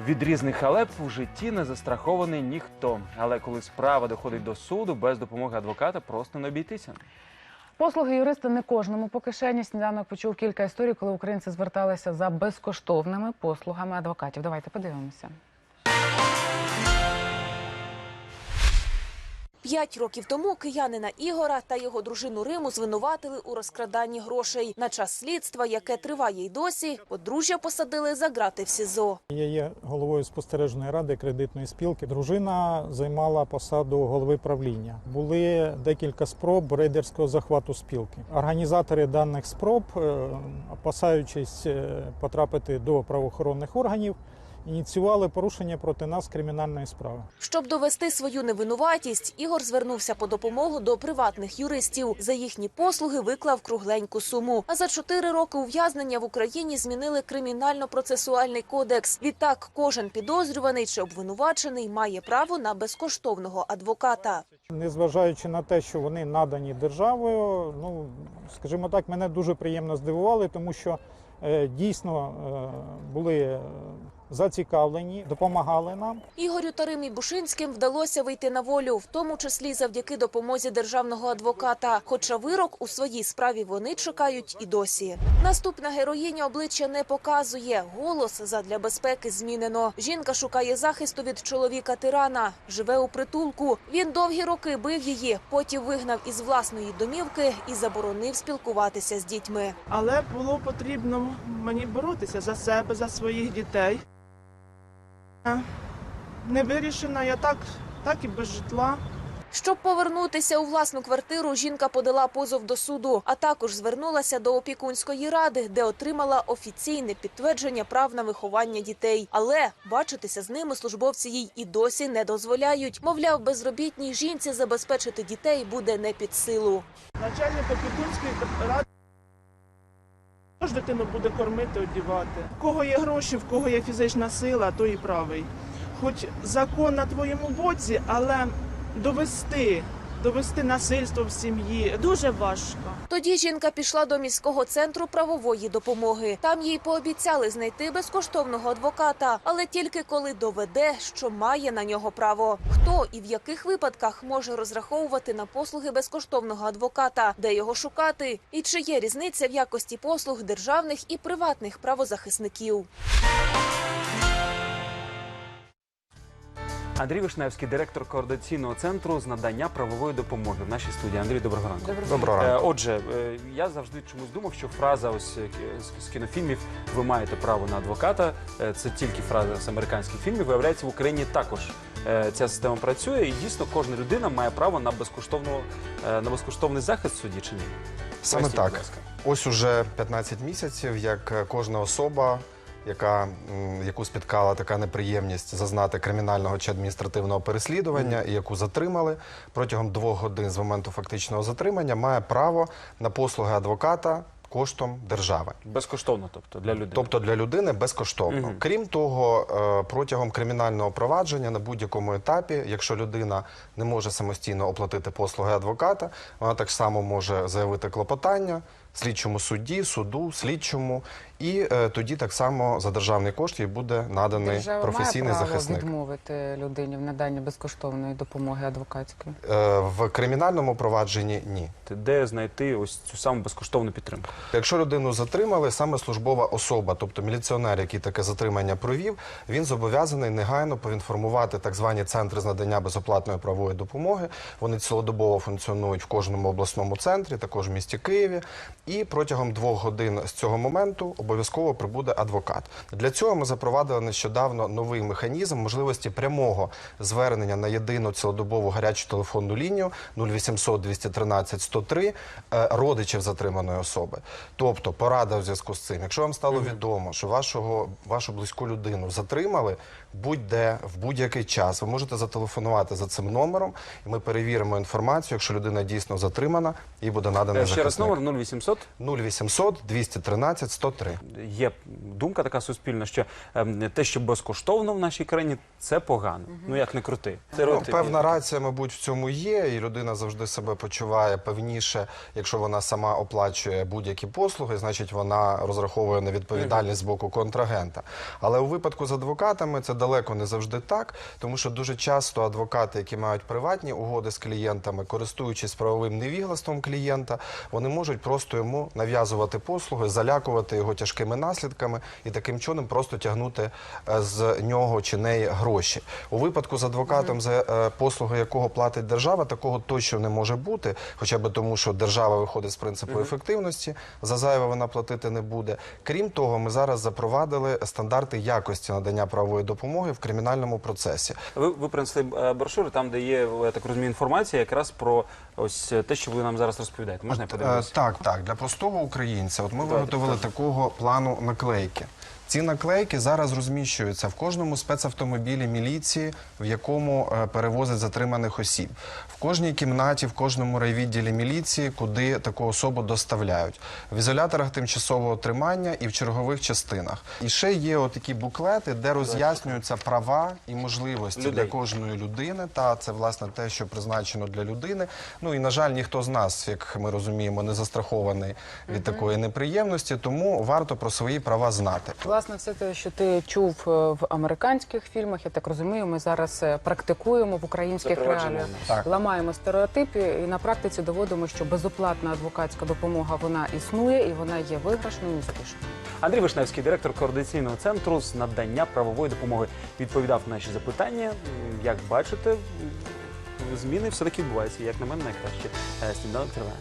Від різних халеп у житті не застрахований ніхто. Але коли справа доходить до суду, без допомоги адвоката просто не обійтися. Послуги юриста не кожному по кишені. Сніданок почув кілька історій, коли українці зверталися за безкоштовними послугами адвокатів. Давайте подивимося. П'ять років тому киянина Ігора та його дружину Риму звинуватили у розкраданні грошей. На час слідства, яке триває й досі, подружжя посадили за грати в СІЗО. Я є головою спостережної ради кредитної спілки. Дружина займала посаду голови правління. Були декілька спроб рейдерського захвату спілки. Організатори даних спроб, е, опасаючись е, потрапити до правоохоронних органів, ініціювали порушення проти нас кримінальної справи. Щоб довести свою невинуватість, Ігор звернувся по допомогу до приватних юристів. За їхні послуги виклав кругленьку суму. А за чотири роки ув'язнення в Україні змінили кримінально-процесуальний кодекс. Відтак, кожен підозрюваний чи обвинувачений має право на безкоштовного адвоката. Незважаючи на те, що вони надані державою, ну скажімо так, мене дуже приємно здивували, тому що е, дійсно е, були зацікавлені, допомагали нам. Ігорю та Римі Бушинським вдалося вийти на волю, в тому числі завдяки допомозі державного адвоката. Хоча вирок у своїй справі вони чекають і досі. Наступна героїня обличчя не показує. Голос задля безпеки змінено. Жінка шукає захисту від чоловіка тирана. Живе у притулку. Він довгі роки бив її, потім вигнав із власної домівки і заборонив спілкуватися з дітьми. Але було потрібно мені боротися за себе, за своїх дітей. Не вирішена я так, так і без житла. Щоб повернутися у власну квартиру, жінка подала позов до суду, а також звернулася до опікунської ради, де отримала офіційне підтвердження прав на виховання дітей. Але бачитися з ними службовці їй і досі не дозволяють. Мовляв, безробітній жінці забезпечити дітей буде не під силу. Начальник опікунської ради також дитину буде кормити, одівати. В кого є гроші, в кого є фізична сила, то і правий. Хоч закон на твоєму боці, але довести, довести насильство в сім'ї дуже важко. Тоді жінка пішла до міського центру правової допомоги. Там їй пообіцяли знайти безкоштовного адвоката, але тільки коли доведе, що має на нього право. Хто і в яких випадках може розраховувати на послуги безкоштовного адвоката, де його шукати, і чи є різниця в якості послуг державних і приватних правозахисників. Андрій Вишневський, директор координаційного центру з надання правової допомоги в нашій студії. Андрій, доброго ранку. Доброго Е, ранку. Отже, е, я завжди чомусь думав, що фраза ось е, з- кінофільмів ви маєте право на адвоката. е, Це тільки фраза з американських фільмів. Виявляється, в Україні також е, ця система працює, і дійсно кожна людина має право на безкоштовну е, на безкоштовний захист в суді чи ні? Саме так. Ось уже 15 місяців, як е, кожна особа, яка, яку спіткала така неприємність зазнати кримінального чи адміністративного переслідування, і яку затримали протягом двох годин з моменту фактичного затримання, має право на послуги адвоката коштом держави. Безкоштовно, тобто для людей. Тобто для людини безкоштовно. Мгм. Крім того, е, протягом кримінального провадження на будь-якому етапі, якщо людина не може самостійно оплатити послуги адвоката, вона так само може заявити клопотання слідчому судді, суду, слідчому, і е, тоді так само за державний кошт їй буде наданий Держава професійний має право захисник. відмовити людині в наданні безкоштовної допомоги адвокатської. Е, В кримінальному провадженні ні. де знайти ось цю саму безкоштовну підтримку? Якщо людину затримали, саме службова особа, тобто міліціонер, який таке затримання провів, він зобов'язаний негайно поінформувати так звані центри з надання безоплатної правової допомоги. Вони цілодобово функціонують в кожному обласному центрі, також в місті Києві. І протягом двох годин з цього моменту обов'язково прибуде адвокат. Для цього ми запровадили нещодавно новий механізм можливості прямого звернення на єдину цілодобову гарячу телефонну лінію 0800 213 103 е, родичів затриманої особи. Тобто порада в зв'язку з цим. Якщо вам стало відомо, що вашого вашу близьку людину затримали, будь-де в будь-який час, ви можете зателефонувати за цим номером, і ми перевіримо інформацію. Якщо людина дійсно затримана, їй буде Е, Ще раз захисник. номер 0800 0800 0800 213 103. є думка така суспільна, що ем, те, що безкоштовно в нашій країні, це погано. Ну як не крути. Ну, Стереотип певна рація, мабуть, в цьому є, і людина завжди себе почуває певніше, якщо вона сама оплачує будь-які послуги, значить вона розраховує на відповідальність з боку контрагента. Але у випадку з адвокатами це далеко не завжди так, тому що дуже часто адвокати, які мають приватні угоди з клієнтами, користуючись правовим невіглаством клієнта, вони можуть просто йому нав'язувати послуги, залякувати його тяжкими наслідками і таким чином просто тягнути е, з нього чи неї гроші. У випадку з адвокатом, за е, послуги якого платить держава, такого точно не може бути, хоча б тому, що держава виходить з принципу ефективності, за зайве вона платити не буде. Крім того, ми зараз запровадили стандарти якості надання правової допомоги в кримінальному процесі. Ви, ви принесли е, брошури, там, де є, я так розумію, інформація якраз про ось те, що ви нам зараз розповідаєте. Можна я подивлюся? Так, так. Для простого українця, от ми виготовили такого плану наклейки. Ці наклейки зараз розміщуються в кожному спецавтомобілі міліції, в якому е, перевозять затриманих осіб. В кожній кімнаті, в кожному райвідділі міліції, куди таку особу доставляють. В ізоляторах тимчасового тримання і в чергових частинах. І ще є отакі буклети, де роз'яснюються права і можливості Людей. для кожної людини. Та це власне те, що призначено для людини. Ну і на жаль, ніхто з нас, як ми розуміємо, не застрахований від такої неприємності, тому варто про свої права знати. Власне, все те, що ти чув е, в американських фільмах, я так розумію, ми зараз е, практикуємо в українських реаліях. Ламаємо стереотипи і на практиці доводимо, що безоплатна адвокатська допомога вона існує і вона є виграшною і успішною. Андрій Вишневський, директор координаційного центру з надання правової допомоги, відповідав на наші запитання. Як бачите, зміни все таки відбуваються. Як на мене, найкраще. Е, Сніданок триває.